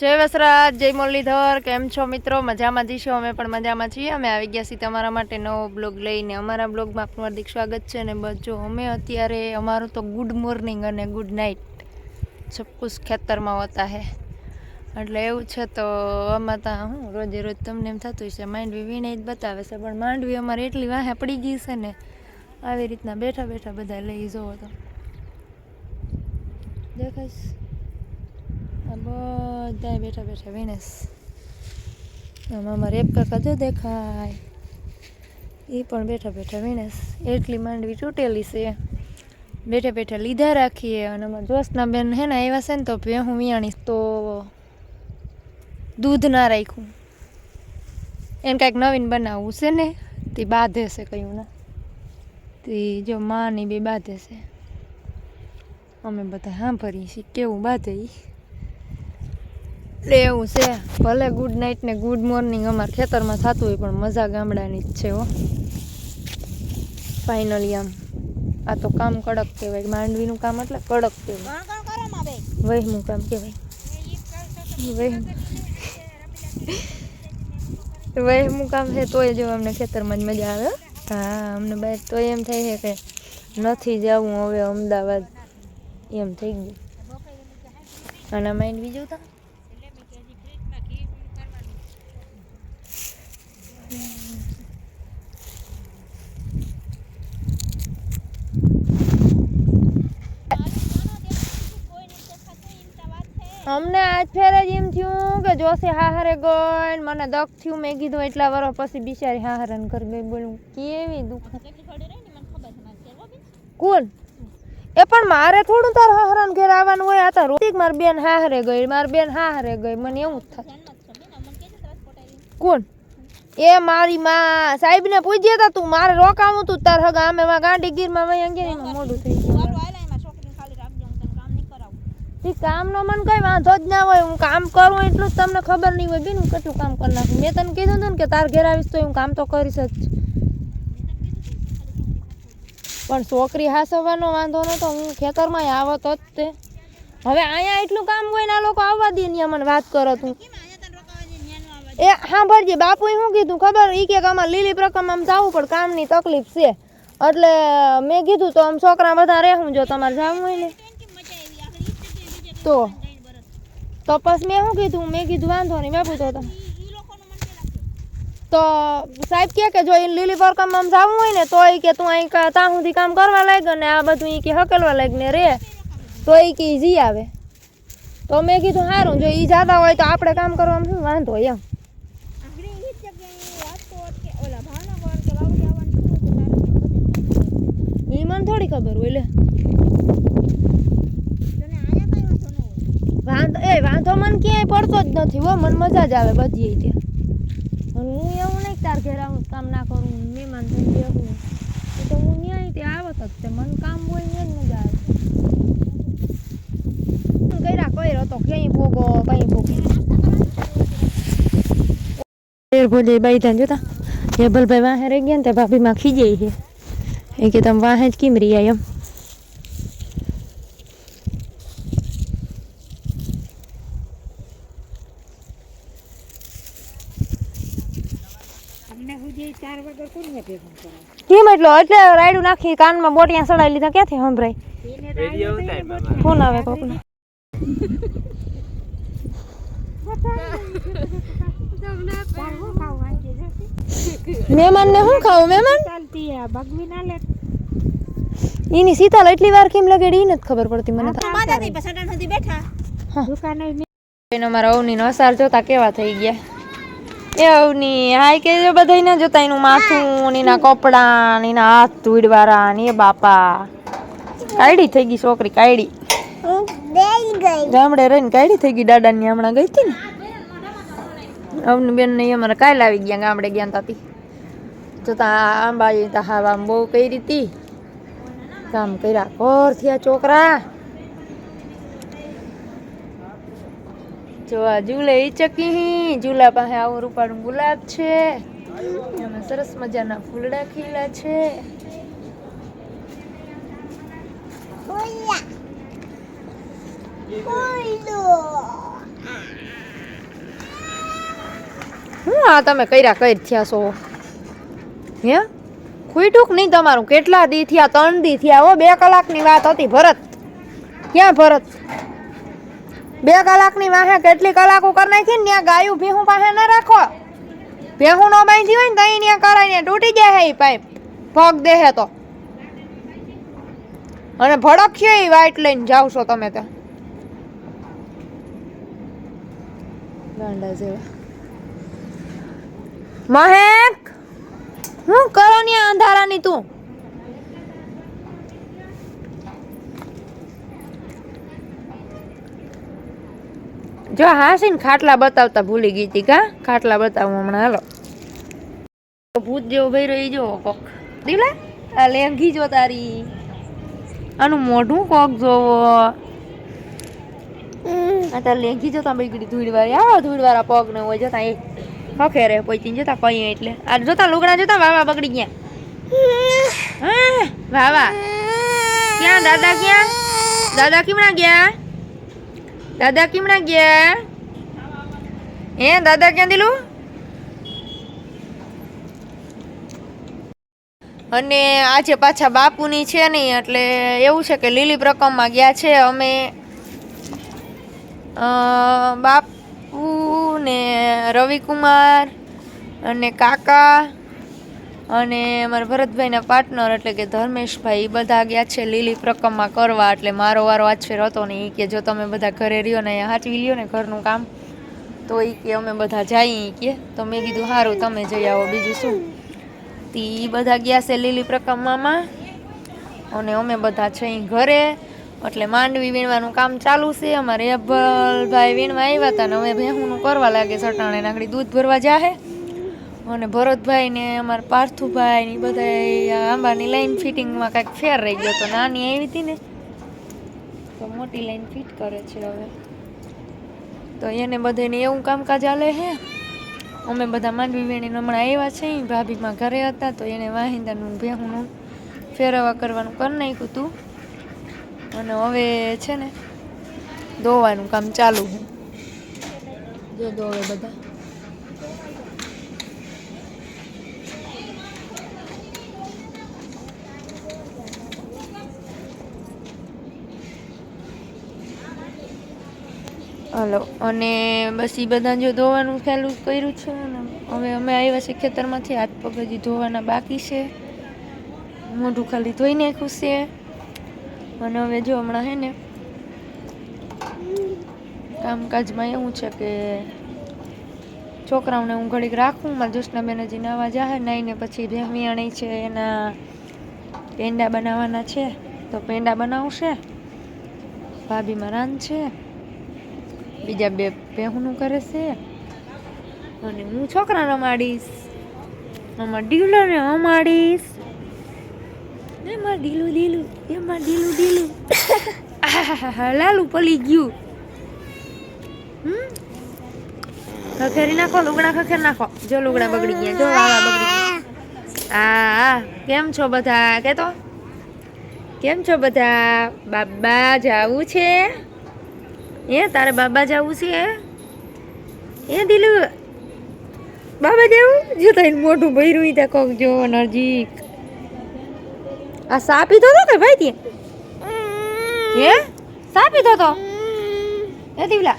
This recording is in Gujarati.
જય વસરાજ, જય મુરલીધર, કેમ છો મિત્રો? મજામાં જઈશું અમે પણ મજામાં છીએ. અમે આવી ગયા છીએ તમારા માટે નવો બ્લોગ લઈને. અમારા બ્લોગમાં આપનું હાર્દિક સ્વાગત છે અને બજો અમે અત્યારે, અમારું તો ગુડ મોર્નિંગ અને ગુડ નાઇટ સબ ખેતરમાં હોતા હે. એટલે એવું છે તો આમાં તો હું રોજે રોજ તમને એમ થતું છે માંડવી વીણે જ બતાવે છે, પણ માંડવી અમારે એટલી વાહે પડી ગઈ છે ને, આવી રીતના બેઠા બેઠા બધા લઈ જવો તો. દેખાશ આ બધા બેઠા બેઠા વીણેશ મામા એક કાકા જો દેખાય એ પણ બેઠા બેઠા વીણેશ એટલી માંડવી તૂટેલી છે. બેઠા બેઠા લીધા રાખીએ. અને અમારા જોશના બેન હે ને આવ્યા છે ને તો હું વિયાણીશ તો દૂધ ના રાખ્યું. એને કાંઈક નવીન બનાવવું છે ને, તે બાંધે છે કયું ના. તે જો માની બે બાંધે છે. અમે બધા સાંભળીએ છીએ કેવું બાંધે ઈ. એટલે એવું છે. ભલે ગુડ નાઇટ ને ગુડ મોર્નિંગ અમારે ખેતરમાં થતું હોય પણ મજા ગામડાની જ છે હો. ફાઇનલી આમ. આ તો કામ કડક કહેવાય. માંડવીનું કામ એટલે કડક કહેવાય. વહેમું કામ કહેવાય. વહેમ. કામ છે તોય જો અમને ખેતરમાં જ મજા આવે હા. અમને બહાર તોય એમ થાય છે કે નથી જવું હવે અમદાવાદ. એમ થઈ ગયું. અને માઇન્ડ બીજું તો અમને આજ ફેરે જ એમ થયું કે જોશી હાહારે ગઈ મને દખ થયું. મેં કીધું એટલા વર્ષ પછી બિચારી હાહારન કરી ગઈ. બોલું, કેવી દુઃખ. કોણ? એ પણ મારે થોડું તાર હાહરાન ઘેર આવવાનું હોય. આ તો મારી બેન હાહરે ગઈ. મારી બેન હાહરે ગઈ. મને એવું જ થાય. કોણ? એ મારી માં. સાહેબ ને પૂછ્યા તા તું. મારે રોકાવું તું. તાર હગા અમે માં ગાંડી ગીરમાં વહી અંગેરીમાં મોડું થઈ ગયું. કામનો મને કઈ વાંધો જ ના હોય. હું કામ કરું એટલું જ તમને ખબર નહીં હોય. બેન, હું કેટલું કામ કરી નાખું? મેં તને કીધું હતું ને કે તાર ઘેર આવીશ તો હું કામ તો કરીશ જ. પણ છોકરી હાસવવાનો વાંધો નતો હું ખેતરમાં આવત જ તે. હવે અહીંયા એટલું કામ હોય ને આ લોકો આવવા દે ને મને વાત કરો તું. એ હા ભરજી બાપુએ શું કીધું ખબર? એ કે અમારે લીલી પ્રકમ આમ જવું પણ કામની તકલીફ છે. એટલે મેં કીધું તો આમ છોકરા બધા રહેવું જો તમારે જવું હોય ને. તો. તો પછી મેં શું કીધું? મેં કીધું, વાંધો નહીં, બાપુ, તો તમે તો સાહેબ કહે કે જો એ લીલી પરકામમાં જવું હોય ને, તો એ કે તું અહીં કા- ત્યાં સુધી કામ કરવા લાગ ને આ બધું એ કે હકેલવા લાગ ને રે. તો એ કે ઈ જી આવે. તો મેં કીધું સારું જો એ જાતા હોય તો આપણે કામ કરવામાં શું વાંધો એમ. એ મને થોડી ખબર હોય, લે વાંધો એ વાંધો મને ક્યાંય પડતો જ નથી હો, મને મજા જ આવે બધી ત્યાં હું એવું નહીં તાર ઘેર આવું, કામ ના કરું, મહેમાન થઈ બેહું તો હું ત્યાં ત્યાં આવત જ તે, મને કામ હોય ને જ મજા આવે. કર્યા કર્યો તો, ક્યાંય ભોગો કઈ ભોગો. ભોજે બાઈ ત્યાં જોતા. હેબલભાઈ વાહે રહી ગયા ને તે ભાભીમાં ખીજાઈ છે. એ કે, તમે વાહે જ કેમ રહ્યા એમ? કેમ એટલો એટલે રાયડું નાખી કાનમાં બોટિયા સડાઈ લીધા. ક્યાંથી સંભળાય? ફોન આવે કોકનો. મહેમાન ને શું ખાવું મહેમાન? એની સીતાલ એટલી વાર કેમ લગેડી ઈ નથી ખબર પડતી મને તો. એનો મારા અવની નો અસાર જોતા કેવા થઈ ગયા? એ નહીં હાય કે જો બધા ને જોતા એનું માથું ને એના કપડા ને એના હાથ ધૂળવાળા ને એ બાપા. કાયડી થઈ ગઈ છોકરી, કાયડી. ગામડે રહીને કાયડી થઈ ગઈ, દાદાની હમણાં ગઈ હતી ને. અવની બેન ને અમારે કાલ આવી ગયા, ગામડે ગયા તાતી. જોતા આંબાજી તા હા આમ બહુ કરી હતી. કામ કર્યા કોર થયા છોકરા. જો આ ઝૂલે ઈચકી જુલા પાસે આવું રૂપાળું ગુલાબ છે. એમાં સરસ મજાના ફૂલડા ખીલા છે. હું આ તમે કર્યા કઈ થયા છો? હે? ખુઈટુક નહીં તમારું. કેટલા દી થયા? ત્રણ દી થયા. હો બે કલાકની વાત હતી ભરત. ક્યાં ભરત? બે કલાકની વાહે કેટલી કલાકો કરી નાખી ને ત્યાં ગાયું ભેહું પાસે ના રાખો. ભેહું નો બાંધી હોય ને તઈ ત્યાં કરાય ને તૂટી જાય એ પાઇપ. ભગ દેહે તો. અને ભડકશે એ વાઈટ લઈને જાવ છો તમે ત્યાં. ગાંડા મહેક, હું કરો ને અંધારાની તું? જો હાસીને ખાટલા બતાવતા ભૂલી ગઈ હતી કા? ખાટલા બતાવું હમણાં, હાલો. ભૂત જેવો ભાઈ રહી જો કોક. દીવલા આ લેંઘી જો તારી. આનું મોઢું કોક જોવો. આ તાર લેંઘી જોતા બગડી ધૂળવાળી. આવો ધૂળવાળા પગ ને હોય, જોતા એ હખે રે પોઈતી જોતા કઈ એટલે. આ જોતા લુગડા, જોતા વાવા બગડી ગયા. વાવા. ક્યાં, દાદા ક્યાં? દાદા કેમણા ગયા? દાદા કેમણા ગયા? હે, દાદા ક્યાં દીલું? અને આજે પાછા બાપુની છે નહીં, એટલે એવું છે કે લીલી પ્રકમમાં ગયા છે. અમે બાપુ ને રવિકુમાર અને કાકા અને અમારા ભરતભાઈના પાર્ટનર એટલે કે ધર્મેશભાઈ એ બધા ગયા છે લીલી પ્રકમમાં કરવા, એટલે મારો વારો આછેર હતો ને એ કે જો તમે બધા ઘરે રહ્યો ને અહીંયા હાચવી લ્યો ને ઘરનું કામ, તો એ કે અમે બધા જઈએ કે. તો મેં કીધું સારું તમે જઈ આવો, બીજું શું? તી એ બધા ગયા છે લીલી પ્રકમમાં અને અમે બધા છે ઘરે, એટલે માંડવી વીણવાનું કામ ચાલુ છે. અમારે અભલભાઈ વીણવા આવ્યા હતા ને હવે ભેહુંનું કરવા લાગે સટાણે નાગડી દૂધ ભરવા જાહે. અને ભરતભાઈ ને અમારા પાર્થુભાઈ ને બધા આંબાની લાઈન ફિટિંગમાં કાંઈક ફેર રહી ગયો તો નાની આવી હતી ને. તો મોટી લાઈન ફિટ કરે છે હવે. તો એને બધાને એવું કામકાજ હાલે હે. અમે બધા માંડવી વેણીને હમણાં આવ્યા છે ભાભીમાં ઘરે હતા તો એને વાહિંદાનું ભેહુંનું ફેરવવા કરવાનું કરી નાખ્યું હતું અને હવે છે ને, દોવાનું કામ ચાલુ છે. જો દોવે બધા. હાલો, અને બસ એ બધા જો ધોવાનું ચાલુ કર્યું છે અને હવે અમે આવ્યા છે ખેતરમાંથી, હાથ પગ હજી ધોવાના બાકી છે. મોઢું ખાલી ધોઈ નાખ્યું છે. અને હવે જો હમણાં હે ને કામકાજમાં એવું છે કે છોકરાઓને હું ઘડીક રાખું, મારા જ્યોત્સનાબેન હજી નાવા જાહે, નાઈને પછી ભેમિયાણી છે, એના પેંડા બનાવવાના છે, તો પેંડા બનાવશે. ભાભીમાં રાન છે. બીજા બે પહેુનું કરે છે. અને હું છોકરાને રમાડીશ આમાં ડીલોને રમાડીશ એમાં ઢીલું ઢીલું એમાં ઢીલું ઢીલું લાલું પલી ગયું. હમ? ખખેરી નાખો, લુગડા ખખેર નાખો. જો લુગડા બગડી ગયા, જો વાવા બગડી ગયા. આ કેમ છો બધા? કે તો કેમ છો બધા? બાબા, જાવું છે? એ તારે બાબા જાવું છે એ દિલુ, બાબા જાવું? જો તારી મોઢું ભર્યું ત્યાં કોક જો નજીક. આ સાપ પીધો તો કે ભાઈ તે હે? સાપ પીધો તો? એ દીવલા